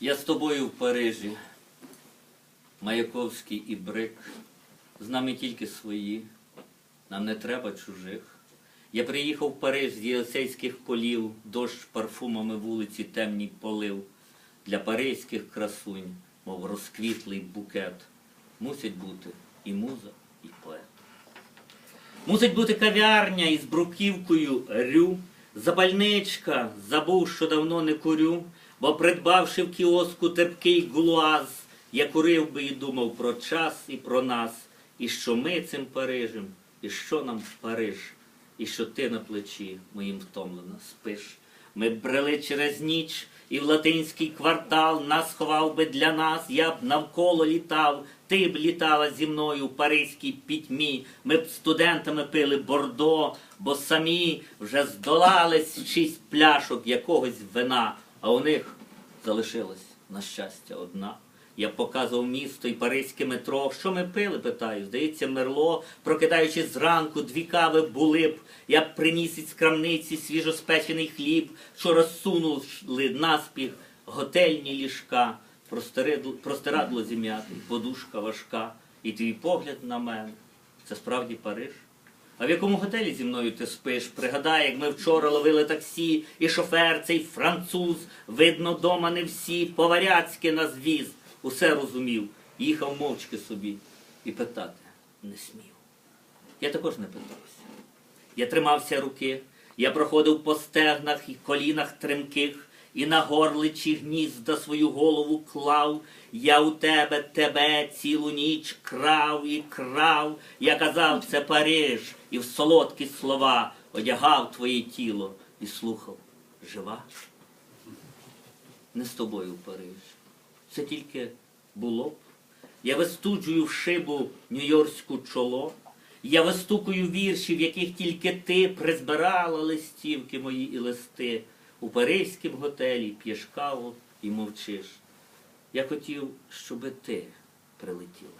Я з тобою в Парижі, Маяковський і Брик, з нами тільки свої, нам не треба чужих. Я приїхав в Париж з єлисейських полів, дощ парфумами вулиці темні полив. Для паризьких красунь, мов розквітлий букет, мусять бути і муза, і поет. Мусить бути кав'ярня із бруківкою рю, запальничка, забув, що давно не курю, бо придбавши в кіоску терпкий глуаз, я курив би і думав про час і про нас, і що ми цим Парижем, і що нам Париж, і що ти на плечі моїм втомлено спиш. Ми брели через ніч, і в латинський квартал нас ховав би для нас, я б навколо літав, ти б літала зі мною в паризькій пітьмі, ми б студентами пили бордо, бо самі вже здолали шість пляшок якогось вина, а у них залишилась, на щастя, одна. Я показував місто і паризьке метро. Що ми пили, питаю. Здається, мерло, прокидаючись зранку, дві кави були б. Я б приніс із крамниці свіжоспечений хліб, що розсунули наспіх готельні ліжка, простирадло, зім'яте, подушка важка, і твій погляд на мене. Це справді Париж. А в якому готелі зі мною ти спиш? Пригадай, як ми вчора ловили таксі, і шофер цей француз, видно, дома не всі, поваряцьки нас віз. Усе розумів, їхав мовчки собі і питати не смів. Я також не питався. Я тримався руки, я проходив по стегнах і колінах тремких, і на горличі гнізда свою голову клав. Я у тебе, тебе цілу ніч крав і крав. Я казав, це Париж, і в солодкі слова одягав твоє тіло і слухав. Жива? Не з тобою Париж. Це тільки було б. Я вистуджую в шибу нью-йоркську чоло. Я вистукую вірші, в яких тільки ти призбирала листівки мої і листи. У паризькім готелі п'єш каву і мовчиш. Я хотів, щоби ти прилетіла.